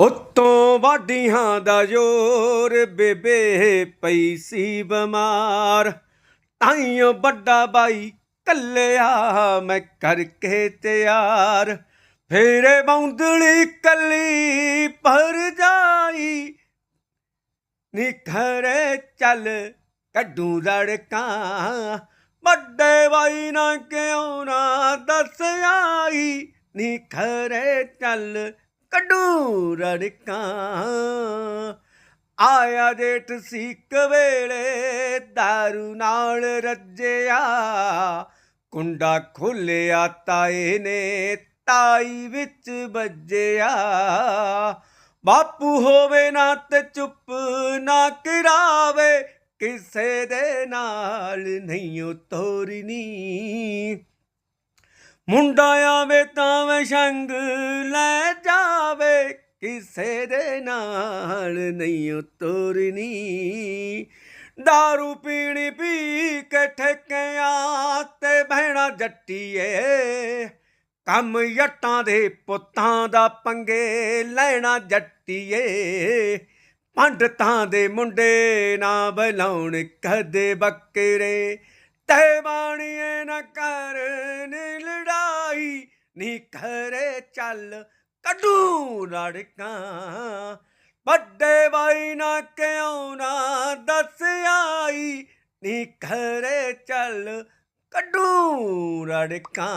ਉਤੋਂ ਵਾਢੀਆਂ ਦਾ ਜ਼ੋਰ ਬੇਬੇ ਪਈ ਸੀ ਬਿਮਾਰ। ਤਾਈਓ ਵੱਡਾ ਬਾਈ ਕੱਲਿਆ, ਮੈਂ ਕਰਕੇ ਤਿਆਰ। ਫੇਰੇ ਬੌਂਦਲੀ ਕੱਲੀ ਭਰ ਜਾਈ। ਨਿਖਰੇ ਚੱਲ ਕੱਢੂ ਰੜਕਾਂ, ਵੱਡੇ ਬਾਈ ਨਾ ਕਿਉਂ ਨਾ ਦੱਸ ਆਈ। ਨਿਖਰੇ ਚੱਲ ਕੱਢੂ ਰੜਕਾਂ ਆਇਆ ਜੇਠ ਸੀਕ ਵੇਲੇ दारू ਨਾਲ ਰੱਜਿਆ। ਕੁੰਡਾ ਖੋਲਿਆ ਤਾਏ ਨੇ, ਤਾਈ ਵਿੱਚ ਵੱਜਿਆ। ਬਾਪੂ ਹੋਵੇ ਨਾ ਤੇ ਚੁੱਪ ਨਾ ਕਰਾਵੇ, ਕਿਸੇ ਦੇ ਨਾਲ ਨਹੀਂ ਉਹ ਤੋਰਨੀ। ਮੁੰਡਾ ਆਵੇ ਤਾਂ ਮੈਂ ਸੰਗ ਲੈ ਜਾਵੇ, ਕਿਸੇ ਦੇ ਨਾਲ ਨਹੀਂ ਉਹ ਤੋਰਨੀ दारू ਪੀਣੀ ਪੀ ਕੇ ਠੇਕਿਆਂ ਤੇ ਬਹਿਣਾ ਜੱਟੀਏ, ਕੰਮ ਜੱਟਾਂ ਦੇ ਪੁੱਤਾਂ ਦਾ ਪੰਗੇ ਲੈਣਾ ਜੱਟੀਏ। ਪੰਡਤਾਂ ਦੇ ਮੁੰਡੇ ਨਾ ਬਲਾਉਣ ਕਦੇ ਬੱਕਰੇ ਤੈ ਲੜਾਈ ਚੱਲ ਕੱਢੂ ਰੜਕਾਂ ਵੱਡੇ ਬਾਈ ਨਾ ਕਿਉਂ ਨਾ ਦੱਸ ਆਈ, ਨੀ ਚੱਲ ਕੱਢੂ ਰੜਕਾਂ